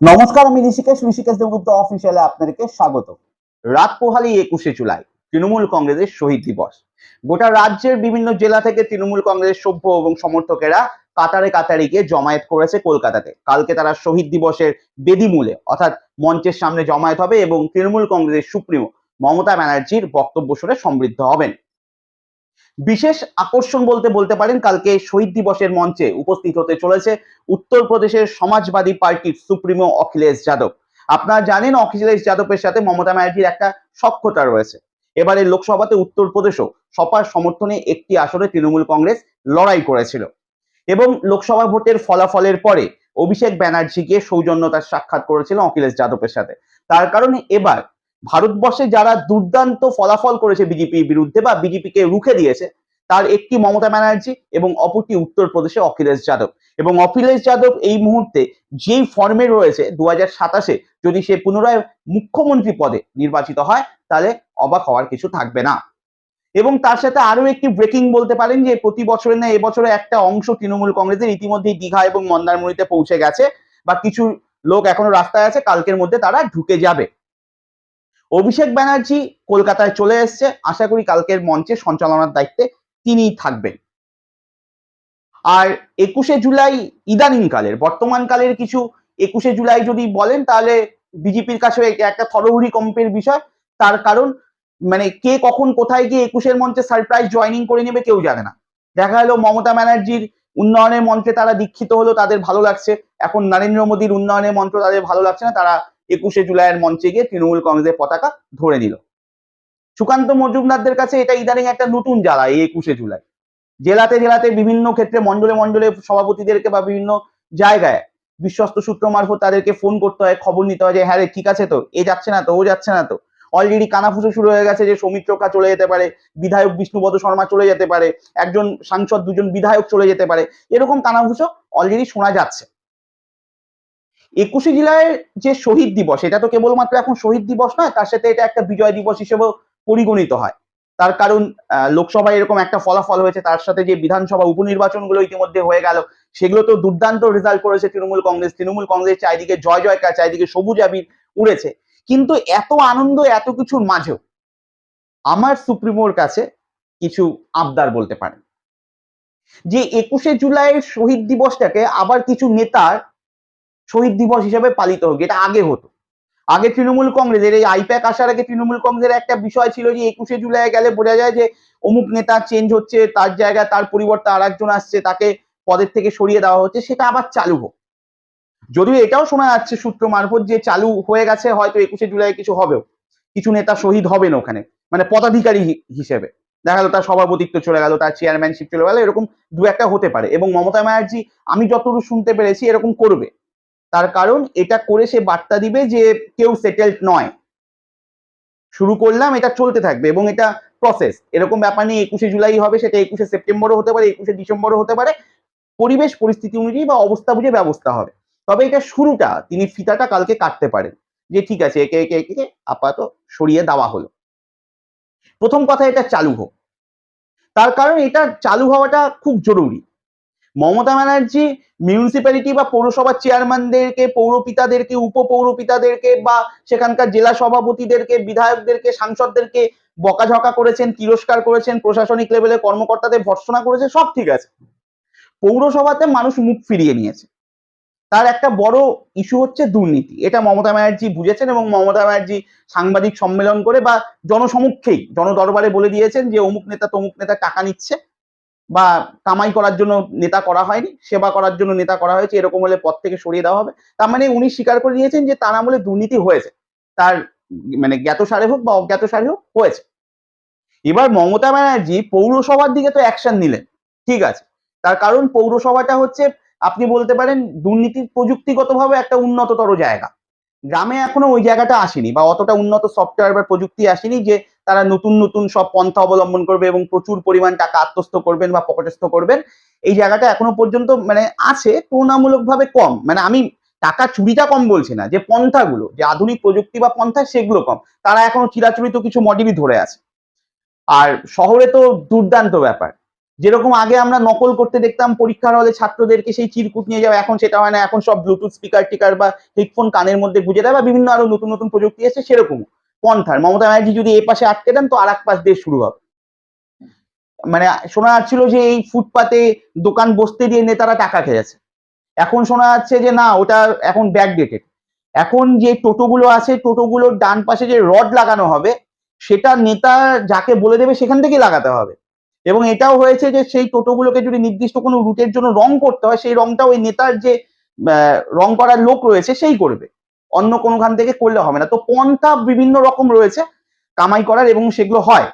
নমস্কার, আমি ঋষিকেশ ঋষিকেশ দেবগুপ্ত অফিসিয়ালে আপনাদেরকে স্বাগত। রাত পোহালি একুশে জুলাই, তৃণমূল কংগ্রেসের শহীদ দিবস। গোটা রাজ্যের বিভিন্ন জেলা থেকে তৃণমূল কংগ্রেসের সভ্য এবং সমর্থকেরা কাতারে কাতারে গিয়ে জমায়েত করেছে কলকাতাতে। কালকে তারা শহীদ দিবসের বেদিমূলে, অর্থাৎ মঞ্চের সামনে জমায়েত হবে এবং তৃণমূল কংগ্রেসের সুপ্রিমো মমতা ব্যানার্জির বক্তব্য শুনে সমৃদ্ধ হবেন। বিশেষ আকর্ষণ বলতে বলতে পারেন, কালকে শহীদ দিবসের মঞ্চে উপস্থিত হতে চলেছে উত্তরপ্রদেশের সমাজবাদী পার্টির সুপ্রিমো অখিলেশ যাদব। আপনারা জানেন অখিলেশ যাদবের সাথে মমতা ব্যানার্জির একটা সক্ষতা রয়েছে। এবারে লোকসভাতে উত্তরপ্রদেশও সপার সমর্থনে একটি আসনে তৃণমূল কংগ্রেস লড়াই করেছিল। এবং লোকসভা ভোটের ফলাফলের পরে অভিষেক ব্যানার্জিকে সৌজন্যতার সাক্ষাৎ করেছিল অখিলেশ যাদবের সাথে। তার কারণে এবার ভারতবর্ষে যারা দুর্দান্ত ফলাফল করেছে বিজেপির বিরুদ্ধে বা বিজেপিকে রুখে দিয়েছে, তার একটি মমতা ব্যানার্জি এবং অপরটি উত্তরপ্রদেশে অখিলেশ যাদব। এবং অখিলেশ যাদব এই মুহূর্তে যেই ফর্মে রয়েছে দু সাতাশে, যদি সে পুনরায় মুখ্যমন্ত্রী পদে নির্বাচিত হয়, তাহলে অবাক হওয়ার কিছু থাকবে না। এবং তার সাথে আরও একটি ব্রেকিং বলতে পারেন যে প্রতি বছরের না এবছরে একটা অংশ তৃণমূল কংগ্রেসের ইতিমধ্যেই দীঘা এবং মন্দারমণিতে পৌঁছে গেছে, বা কিছু লোক এখনও রাস্তায় আছে, কালকের মধ্যে তারা ঢুকে যাবে। অভিষেক ব্যানার্জি কলকাতায় চলে এসছে। আশা করি কালকের মঞ্চে সঞ্চালনার দায়িত্বে তিনিই থাকবেন। আর একুশে জুলাই ইদানিং কালের বর্তমান কালের কিছু একুশে জুলাই যদি বলেন, তাহলে বিজেপির কাছে একটা থরহরি কম্পের বিষয়। তার কারণ মানে কে কখন কোথায় গিয়ে একুশের মঞ্চে সারপ্রাইজ জয়নিং করে নেবে কেউ জানে না। দেখা গেল মমতা ব্যানার্জির উন্নয়নের মন্ত্রে তারা দীক্ষিত হলো, তাদের ভালো লাগছে। এখন নরেন্দ্র মোদীর উন্নয়নের মন্ত্র তাদের ভালো লাগছে না, তারা একুশে জুলাইয়ের মঞ্চে গিয়ে তৃণমূল কংগ্রেসের পতাকা ধরে নিল। সুকান্ত মজুমদারদের কাছে এটা ইদানিং একটা নতুন জ্বালা এই একুশে জুলাই। জেলাতে জেলাতে বিভিন্ন ক্ষেত্রে মন্ডলে মন্ডলে সভাপতিদেরকে বা বিভিন্ন জায়গায় বিশ্বস্ত সূত্র মারফত তাদেরকে ফোন করতে হয়, খবর নিতে হয় যে হ্যাঁ রে, ঠিক আছে তো, এ যাচ্ছে না তো, ও যাচ্ছে না তো। অলরেডি কানাফুসো শুরু হয়ে গেছে যে সৌমিত্রকা চলে যেতে পারে, বিধায়ক বিষ্ণুপদ শর্মা চলে যেতে পারে, একজন সাংসদ দুজন বিধায়ক চলে যেতে পারে। এরকম কানাফুসো অলরেডি শোনা যাচ্ছে। একুশে জুলাইয়ের যে শহীদ দিবস, এটা তো কেবলমাত্র এখন শহীদ দিবস নয়, তার সাথে এটা একটা বিজয় দিবস হিসেবেও পরিগণিত হয়। তার কারণ লোকসভায় এরকম একটা ফলাফল হয়েছে, তার সাথে যে বিধানসভা উপনির্বাচনগুলো ইতিমধ্যে হয়ে গেল, সেগুলো তো দুর্দান্ত রেজাল্ট করেছে তৃণমূল কংগ্রেস। তৃণমূল কংগ্রেস চারিদিকে জয় জয়কার, চারিদিকে সবুজ আবির উড়েছে। কিন্তু এত আনন্দ, এত কিছুর মাঝেও আমার সুপ্রিমোর কাছে কিছু আবদার বলতে পারেন। যে একুশে জুলাইয়ের শহীদ দিবসটাকে আবার কিছু নেতার শহীদ দিবস হিসেবে পালিত হোক, এটা আগে হতো। আগে তৃণমূল কংগ্রেসের, এই আইপ্যাক আসার আগে তৃণমূল কংগ্রেসের একটা বিষয় ছিল যে, একুশে জুলাই গেলে বোঝা যায় যে, অমুক নেতা চেঞ্জ হচ্ছে, তার জায়গায় তার পরিবর্তে আর একজন আসছে, তাকে পদের থেকে সরিয়ে দেওয়া হচ্ছে, সেটা আবার চালু হোক। যদিও এটাও শোনা যাচ্ছে সূত্র মারফত যে, চালু হয়ে গেছে, হয়তো একুশে জুলাই কিছু হবেও। কিছু নেতা শহীদ হবেন ওখানে মানে পদাধিকারী হিসেবে। দেখা গেল তার সভাপতিত্ব চলে গেল, তার চেয়ারম্যানশিপ চলে গেল, এরকম দু একটা হতে পারে। এবং মমতা ব্যানার্জি, আমি যতটুকু শুনতে পেরেছি, এরকম করবে। তার কারণ এটা করে সে বার্তা দিবে যে কেউ সেটেলড নয়। শুরু করলাম, এটা চলতে থাকবে এবং এটা প্রসেস এরকম ব্যাপার নেই, একুশে জুলাই হবে, সেটা একুশে সেপ্টেম্বরও হতে পারে, একুশে ডিসেম্বরও হতে পারে। পরিবেশ, পরিস্থিতি অনুযায়ী বা অবস্থা বুঝে ব্যবস্থা হবে। তবে এটা শুরুটা, তিনি ফিতাটা কালকে কাটতে পারেন। যে ঠিক আছে একে একে একে, আপাতত সরিয়ে দেওয়া হলো। প্রথম কথা, এটা চালু হোক। তার কারণ এটা চালু হওয়াটা খুব জরুরি। মমতা ব্যানার্জি মিউনিসিপ্যালিটি বা পৌরসভার চেয়ারম্যানদেরকে পৌরপিতাদেরকে, উপপৌরপিতাদেরকে বা সেখানকার জেলা সভাপতিদেরকে, বিধায়কদেরকে, সাংসদদেরকে বকাঝকা করেছেন, তিরস্কার করেছেন, প্রশাসনিক লেভেলে কর্মকর্তাদের ভর্সনা করেছে, সব ঠিক আছে। পৌরসভাতে মানুষ মুখ ফিরিয়ে নিয়েছে। তার একটা বড় ইস্যু হচ্ছে দুর্নীতি। এটা মমতা ব্যানার্জি বুঝেছেন এবং মমতা ব্যানার্জি সাংবাদিক সম্মেলন করে বা জনসমক্ষেই, জনদরবারে বলে দিয়েছেন যে অমুক নেতা তমুক নেতা টাকা নিচ্ছে। বা কামাই করার জন্য নেতা করা হয়নি, সেবা করার জন্য নেতা করা হয়েছে, এরকম হলে পদ থেকে সরিয়ে দেওয়া হবে। তার মানে উনি স্বীকার করে নিয়েছেন যে তার আমলে দুর্নীতি হয়েছে। তার মানে জ্ঞাত সারে হোক বা অজ্ঞাত সারে হোক, হয়েছে। এবার মমতা ব্যানার্জি পৌরসভার দিকে তো অ্যাকশন নিলেন, ঠিক আছে। তার কারণ পৌরসভাটা হচ্ছে, আপনি বলতে পারেন দুর্নীতির প্রযুক্তিগতভাবে একটা উন্নততর জায়গা। গ্রামে এখনও ওই জায়গাটা আসেনি বা অতটা উন্নত সফটওয়্যার বা প্রযুক্তি আসেনি যে তারা নতুন নতুন সব পন্থা অবলম্বন করবে এবং প্রচুর পরিমাণ টাকা আত্মস্থ করবেন বা পকেটস্থ করবেন। এই জায়গাটা এখনও পর্যন্ত মানে আছে, তুলনামূলকভাবে কম। মানে আমি টাকা চুরিটা কম বলছি না, যে পন্থাগুলো, যে আধুনিক প্রযুক্তি বা পন্থা সেগুলো কম। তারা এখনও চিরাচরিত কিছু মডেলই ধরে আছে। আর শহরে তো দুর্দান্ত ব্যাপার। যেরকম আগে আমরা নকল করতে দেখতাম, পরীক্ষার হলে ছাত্রদেরকে সেই চিরকুট নিয়ে যাওয়া, এখন সেটা হয় না, এখন সব ব্লুটুথ স্পিকার টিকার বা হেডফোন কানের মধ্যে গুঁজে দেয় বা বিভিন্ন আরও নতুন নতুন প্রযুক্তি এসেছে সেরকম পন্থার। মমতা ব্যানার্জি যদি এ পাশে আটকে দেন, তো আর এক পাশ দিয়ে শুরু হবে। মানে শোনা যাচ্ছিল যে এই ফুটপাতে দোকান বসতে দিয়ে নেতারা টাকা খেয়েছে। এখন শোনা যাচ্ছে যে না, ওটা এখন ব্যাকডেটেড এখন যে টোটোগুলো আছে, টোটোগুলোর ডান পাশে যে রড লাগানো হবে, সেটা নেতা যাকে বলে দেবে সেখান থেকেই লাগাতে হবে। এবং এটাও হয়েছে যে সেই টোটোগুলোকে যদি নির্দিষ্ট কোনো রুটের জন্য রং করতে হয়, সেই রংটা ওই নেতার যে রং করার লোক রয়েছে, সেই করবে। অন্য কোনোখান থেকে করলে হবে না। তো পন্থা বিভিন্ন রকম রয়েছে কামাই করার এবং সেগুলো হয়।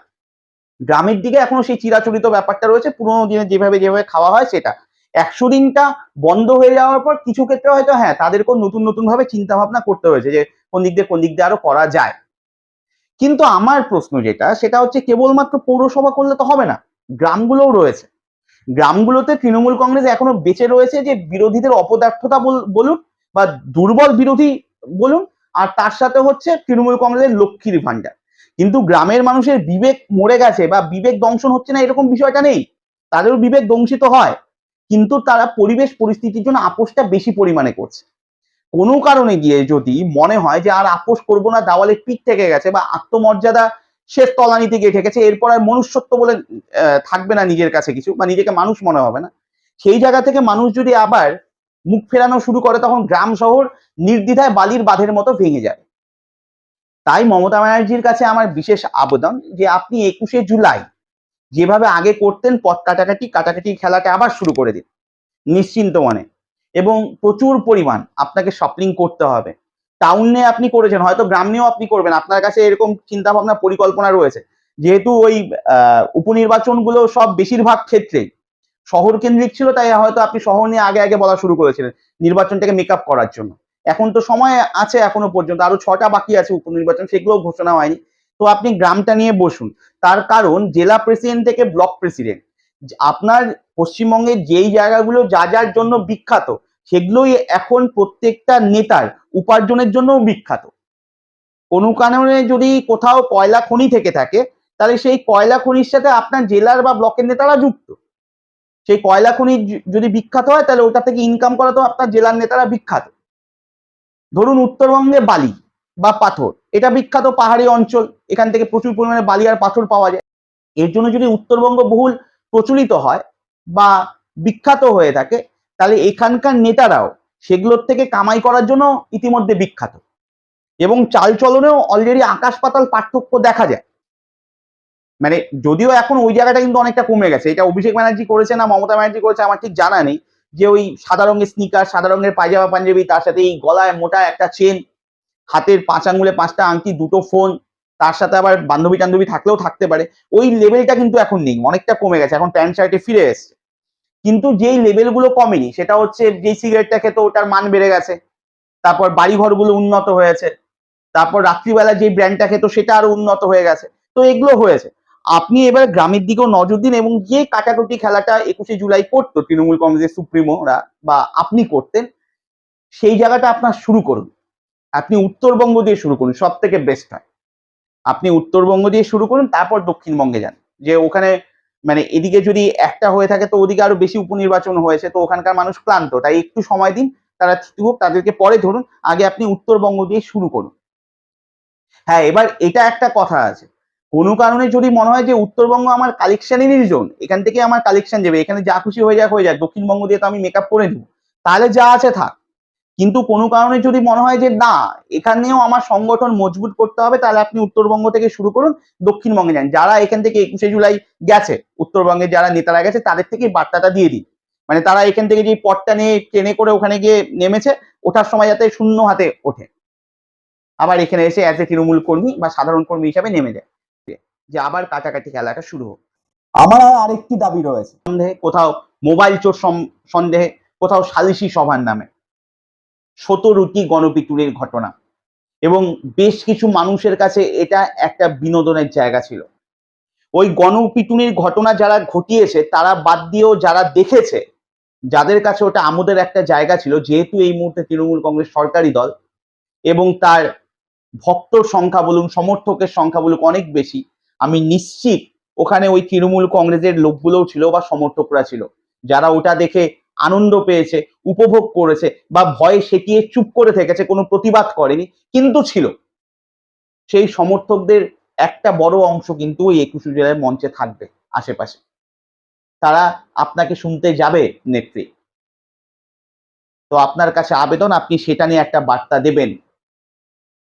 গ্রামের দিকে এখনও সেই চিরাচরিত ব্যাপারটা রয়েছে, পুরোনো দিনে যেভাবে যেভাবে খাওয়া হয় সেটা। একশো দিনটা বন্ধ হয়ে যাওয়ার পর কিছু ক্ষেত্রে হয়তো হ্যাঁ তাদেরকেও নতুন নতুন ভাবে চিন্তা ভাবনা করতে হয়েছে যে কোন দিক দিয়ে কোন দিক দিয়ে আরও করা যায়। কিন্তু আমার প্রশ্ন যেটা, সেটা হচ্ছে কেবলমাত্র পৌরসভা করলে তো হবে না, গ্রামগুলোও রয়েছে। গ্রামগুলোতে তৃণমূল কংগ্রেস এখনও বেঁচে রয়েছে যে বিরোধীদের অপদার্থতা বল- বলুন বা দুর্বল বিরোধী বলুন, আর তার সাথে হচ্ছে তৃণমূল কংগ্রেসের লক্ষ্মীর ভান্ডার কিন্তু গ্রামের মানুষের বিবেক মরে গেছে বা বিবেক দংশন হচ্ছে না এরকম বিষয়টা নেই। তাদেরও বিবেক দংশিত হয়। কিন্তু তারা পরিবেশ পরিস্থিতির জন্য আপোষটা বেশি পরিমাণে করছে। কোনো কারণে গিয়ে যদি মনে হয় যে আর আপোষ করব না, দেওয়ালে পিঠ থেকে গেছে বা আত্মমর্যাদা শেষ তলানিতে গিয়ে ঠেকেছে, এরপর আর মনুষ্যত্ব বলে থাকবে না নিজের কাছে কিছু বা নিজেকে মানুষ মনে হবে না। সেই জায়গা থেকে মানুষ যদি আবার মুখ ফেরানো শুরু করে তখন গ্রাম শহর নির্দ্বিধায় বালির বাঁধের মতো ভেঙে যায়। তাই মমতা ব্যানার্জির কাছে আমার বিশেষ আবেদন যে আপনি একুশে জুলাই যেভাবে আগে করতেন পথ কাটাকাটি কাটাকাটি খেলাটা আবার শুরু করে দিন, নিশ্চিন্ত মনে। এবং প্রচুর পরিমাণ আপনাকে শপিং করতে হবে। টাউনে আপনি করেছেন, হয়তো গ্রাম নিয়েও আপনি করবেন। আপনার কাছে এরকম চিন্তা ভাবনা পরিকল্পনা রয়েছে। যেহেতু ওই উপনির্বাচনগুলো সব বেশিরভাগ ক্ষেত্রেই। শহর কেন্দ্রিক ছিল, তাই হয়তো আপনি শহর নিয়ে আগে আগে বলা শুরু করেছিলেন নির্বাচনটাকে মেক করার জন্য। এখন তো সময় আছে এখনও পর্যন্ত, আরও ছটা বাকি আছে উপনির্বাচন সেগুলো ঘোষণা হয়নি। তো আপনি গ্রামটা নিয়ে বসুন, তার কারণ জেলা প্রেসিডেন্ট থেকে ব্লক প্রেসিডেন্ট আপনার পশ্চিমবঙ্গের যেই জায়গাগুলো যা যার জন্য বিখ্যাত, সেগুলোই এখন প্রত্যেকটা নেতার উপার্জনের জন্যও বিখ্যাত। কোনো কারণে যদি কোথাও কয়লা খনি থেকে থাকে, তাহলে সেই কয়লা খনির সাথে আপনার জেলার বা ব্লকের নেতারা যুক্ত। সেই কয়লা খনি যদি বিখ্যাত হয়, তাহলে ওটা থেকে ইনকাম করা তো আপনার জেলার নেতারা বিখ্যাত। ধরুন উত্তরবঙ্গে বালি বা পাথর, এটা বিখ্যাত পাহাড়ি অঞ্চল, এখান থেকে প্রচুর পরিমাণে বালি আর পাথর পাওয়া যায়। এর জন্য যদি উত্তরবঙ্গ বহুল প্রচলিত হয় বা বিখ্যাত হয়ে থাকে, তাহলে এখানকার নেতারাও সেগুলোর থেকে কামাই করার জন্য ইতিমধ্যে বিখ্যাত। এবং চালচলনেও অলরেডি আকাশ পাতাল পার্থক্য দেখা যায়। মানে যদিও এখন ওই জায়গাটা কিন্তু অনেকটা কমে গেছে। এটা অভিষেক ব্যানার্জি করেছে না মমতা ব্যানার্জি করেছে আমার ঠিক জানা নেই। যে ওই সাদা রঙের স্নিকার সাদা রঙের পায়জামা, পাঞ্জাবি, তার সাথে এই গলায় মোটা একটা চেন হাতের পাঁচ আঙুলে পাঁচটা আংটি, দুটো ফোন তার সাথে আবার বান্ধবী টান্ধবী থাকলেও থাকতে পারে। ওই লেভেলটা কিন্তু এখন নেই, অনেকটা কমে গেছে। এখন প্যান্ট শার্টে ফিরে এসছে। কিন্তু যেই লেভেলগুলো কমেনি, সেটা হচ্ছে যেই সিগারেটটা খেত ওটার মান বেড়ে গেছে। তারপর বাড়ি ঘরগুলো উন্নত হয়েছে। তারপর রাত্রিবেলা যে ব্র্যান্ডটা খেত, সেটা আরও উন্নত হয়ে গেছে। তো এগুলো হয়েছে। আপনি এবার গ্রামের দিকেও নজর দিন এবং যে কাটাকুটি খেলাটা একুশে জুলাই করতো তৃণমূল কংগ্রেসের সুপ্রিমোরা বা আপনি করতেন, সেই জায়গাটা আপনার শুরু করুন। আপনি উত্তরবঙ্গ দিয়ে শুরু করুন সব থেকে বেস্ট হয়। আপনি উত্তরবঙ্গ দিয়ে শুরু করুন, তারপর দক্ষিণবঙ্গে যান। যে ওখানে মানে এদিকে যদি একটা হয়ে থাকে তো ওদিকে আরও বেশি উপনির্বাচন হয়েছে, তো ওখানকার মানুষ ক্লান্ত। তাই একটু সময় দিন, তারা হোক, তাদেরকে পরে ধরুন, আগে আপনি উত্তরবঙ্গ দিয়ে শুরু করুন। হ্যাঁ এবার এটা একটা কথা আছে। কোনো কারণে যদি মনে হয় যে উত্তরবঙ্গ আমার কালেকশনেরই জোন এখান থেকে আমার কালেকশন যাবে, এখানে যা খুশি হয়ে যাক হয়ে যাক, দক্ষিণবঙ্গ দিয়ে তো আমি মেকআপ করে দিব, তাহলে যা আছে থাক। কিন্তু কোনো কারণে যদি মনে হয় যে না, এখানেও আমার সংগঠন মজবুত করতে হবে, তাহলে আপনি উত্তরবঙ্গ থেকে শুরু করুন, দক্ষিণবঙ্গে যান। যারা এখান থেকে একুশে জুলাই গেছে উত্তরবঙ্গে যারা নেতারা গেছে, তাদের থেকে বার্তাটা দিয়ে দিন মানে তারা এখান থেকে যে পথটা নিয়ে ট্রেনে করে ওখানে গিয়ে নেমেছে, ওঠার সময় যাতে শূন্য হাতে ওঠে। আবার এখানে এসে অ্যাজ এ তৃণমূল কর্মী বা সাধারণ কর্মী হিসাবে নেমে যায়। যে আবার কাটাকাটি খেলাটা শুরু হোক। আমার আরেকটি দাবি রয়েছে। সন্দেহে কোথাও মোবাইল চোর সন্দেহে কোথাও সালিশি সভার নামে শতরুটি গণপিটুরির ঘটনা এবং বেশ কিছু মানুষের কাছে এটা একটা বিনোদনের জায়গা ছিল। ওই গণপিটুনির ঘটনা যারা ঘটিয়েছে তারা বাদ দিয়েও যারা দেখেছে যাদের কাছে ওটা আমোদের একটা জায়গা ছিল যেহেতু এই মুহূর্তে তৃণমূল কংগ্রেস সরকারি দল এবং তার ভক্তর সংখ্যা বলুন সমর্থকের সংখ্যা বলুন অনেক বেশি আমি নিশ্চিত ওখানে ওই তৃণমূল কংগ্রেসের লোকগুলোও ছিল বা সমর্থকরা ছিল। যারা ওটা দেখে আনন্দ পেয়েছে, উপভোগ করেছে বা ভয়ে সেটিয়ে চুপ করে থেকেছে, কোনো প্রতিবাদ করেনি, কিন্তু ছিল। সেই সমর্থকদের একটা বড় অংশ কিন্তু ওই একুশে জুলাই মঞ্চে থাকবে আশেপাশে। তারা আপনাকে শুনতে যাবে, নেত্রী। তো আপনার কাছে আবেদন, আপনি সেটা নিয়ে একটা বার্তা দেবেন।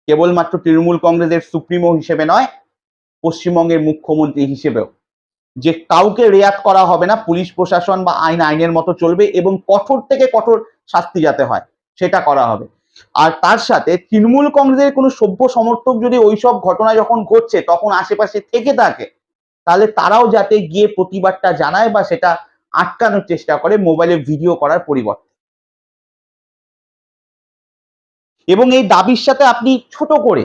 কেবলমাত্র তৃণমূল কংগ্রেসের সুপ্রিমো হিসেবে নয় পশ্চিমবঙ্গের মুখ্যমন্ত্রী হিসেবেও। যে কাউকে রেয়াত করা হবে না, পুলিশ প্রশাসন বা আইন আইনের মতো চলবে এবং কঠোর থেকে কঠোর শাস্তি যাতে হয়, সেটা করা হবে। আর তার সাথে তৃণমূল কংগ্রেসের কোনো সভ্য সমর্থক যদি ওইসব ঘটনা যখন ঘটছে, তখন আশেপাশে থেকে থাকে, তাহলে তারাও যাতে গিয়ে প্রতিবাদটা জানায় বা সেটা আটকানোর চেষ্টা করে মোবাইলে ভিডিও করার পরিবর্তে। এবং এই দাবির সাথে আপনি ছোট করে,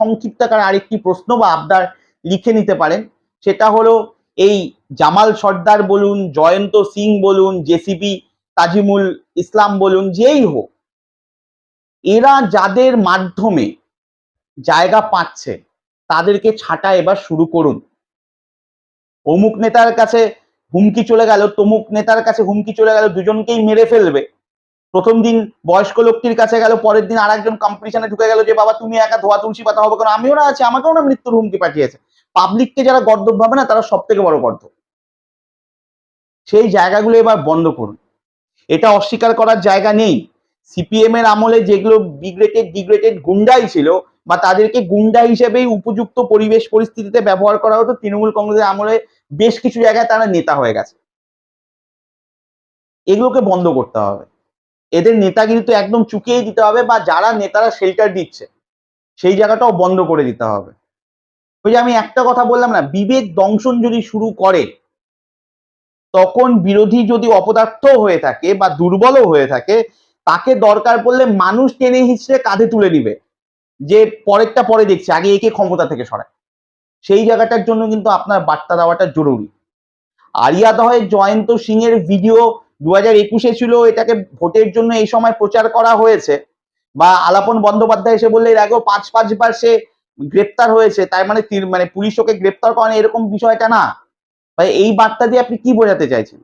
সংক্ষিপ্তাকার আরেকটি প্রশ্ন বা আবদার লিখে নিতে পারেন। সেটা হলো এই জামাল সর্দার বলুন, জয়ন্ত সিং বলুন, জেসিবি তাজিমুল ইসলাম বলুন, যেই হোক। এরা যাদের মাধ্যমে জায়গা পাচ্ছে, তাদেরকে ছাঁটা এবার শুরু করুন। অমুক নেতার কাছে হুমকি চলে গেল, তমুক নেতার কাছে হুমকি চলে গেল, দুজনকেই মেরে ফেলবে। প্রথম দিন বয়স্ক লোকটির কাছে গেল, পরের দিন আরেকজন কম্পিটিশনে ঢুকে গেল যে, বাবা, তুমি একা ধোয়া তুলসী পাতা হবে কারণ আমিও না আছি, আমাকেও না মৃত্যুর হুমকি পাঠিয়েছে। পাবলিককে যারা গর্দব ভাবে না, তারা সব থেকে বড় গর্দব সেই জায়গাগুলো এবার বন্ধ করুন। এটা অস্বীকার করার জায়গা নেই। সিপিএম এর আমলে যেগুলো বিগ্রেটেড ডিগ্রেটেড গুন্ডাই ছিল বা তাদেরকে গুন্ডা হিসেবেই উপযুক্ত পরিবেশ পরিস্থিতিতে ব্যবহার করা হতো, তৃণমূল কংগ্রেসের আমলে বেশ কিছু জায়গায় তারা নেতা হয়ে গেছে। এগুলোকে বন্ধ করতে হবে। এদের নেতাগিরি তো একদম চুকিয়ে দিতে হবে বা যারা নেতারা শেল্টার দিচ্ছে, সেই জায়গাটাও বন্ধ করে দিতে হবে। ওই যে আমি একটা কথা বললাম না, বিবেক দংশন যদি শুরু করে, তখন বিরোধী যদি অপদার্থ হয়ে থাকে বা দুর্বলও হয়ে থাকে, তাকে দরকার পড়লে মানুষ টেনে হিসেবে কাঁধে তুলে নিবে। যে পরেরটা পরে দেখছে, আগে একে ক্ষমতা থেকে সরায়। সেই জায়গাটার জন্য কিন্তু আপনার বার্তা দেওয়াটা জরুরি। আরিয়া দহের জয়ন্ত সিং এর ভিডিও দু হাজার একুশে ছিল, এটাকে ভোটের জন্য এই সময় প্রচার করা হয়েছে। বা আলাপন বন্দ্যোপাধ্যায় এসে বললে, এর আগেও পাঁচ পাঁচবার সে গ্রেপ্তার হয়েছে, তার মানে মানে পুলিশ ওকে গ্রেপ্তার করে না এরকম বিষয়টা না। ভাই, এই বার্তা দিয়ে আপনি কি বোঝাতে চাইছেন?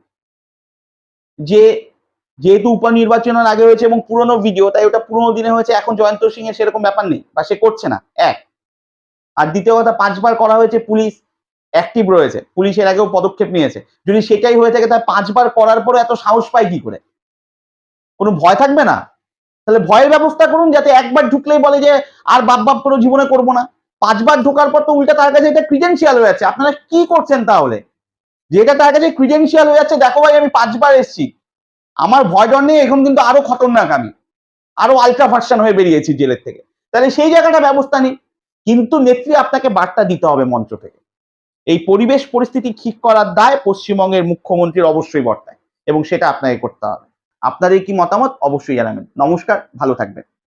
যে যেহেতু উপনির্বাচনের আগে হয়েছে এবং পুরনো ভিডিও তাই ওটা পুরোনো দিনে হয়েছে, এখন জয়ন্ত সিং এর সেরকম ব্যাপার নেই বা সে করছে না। এক। আর দ্বিতীয় কথা, পাঁচবার করা হয়েছে পুলিশ অ্যাক্টিভ রয়েছে, পুলিশের আগেও পদক্ষেপ নিয়েছে। যদি সেটাই হয়ে থাকে, তাহলে পাঁচবার করার পরে এত সাহস পায় কি করে? কোনো ভয় থাকবে না? তাহলে ভয়ের ব্যবস্থা করুন যাতে একবার ঢুকলেই বলে যে আর বাপ বাপ করে জীবনে করব না। পাঁচবার ঢোকার পর তো উল্টা তার কাছে এটা ক্রিডেন্সিয়াল হয়ে যাচ্ছে। আপনারা কি করছেন তাহলে? যেটা তার কাছে ক্রিডেন্সিয়াল হয়ে যাচ্ছে, দেখো ভাই, আমি পাঁচবার এসেছি। আমার ভয় ডর নেই, এখন কিন্তু আরও খতরনাক আমি। আরও আলট্রা ভার্সন হয়ে বেরিয়েছি জেলের থেকে। তাহলে সেই জায়গাটা ব্যবস্থা নেই কিন্তু নেত্রী, আপনাকে বার্তা দিতে হবে মঞ্চ থেকে। এই পরিবেশ পরিস্থিতি ঠিক করার দায় পশ্চিমবঙ্গের মুখ্যমন্ত্রীর অবশ্যই বর্তায়। এবং সেটা আপনাকে করতে হবে। আপনাদের কি মতামত? অবশ্যই জানাবেন। নমস্কার ভালো থাকবেন।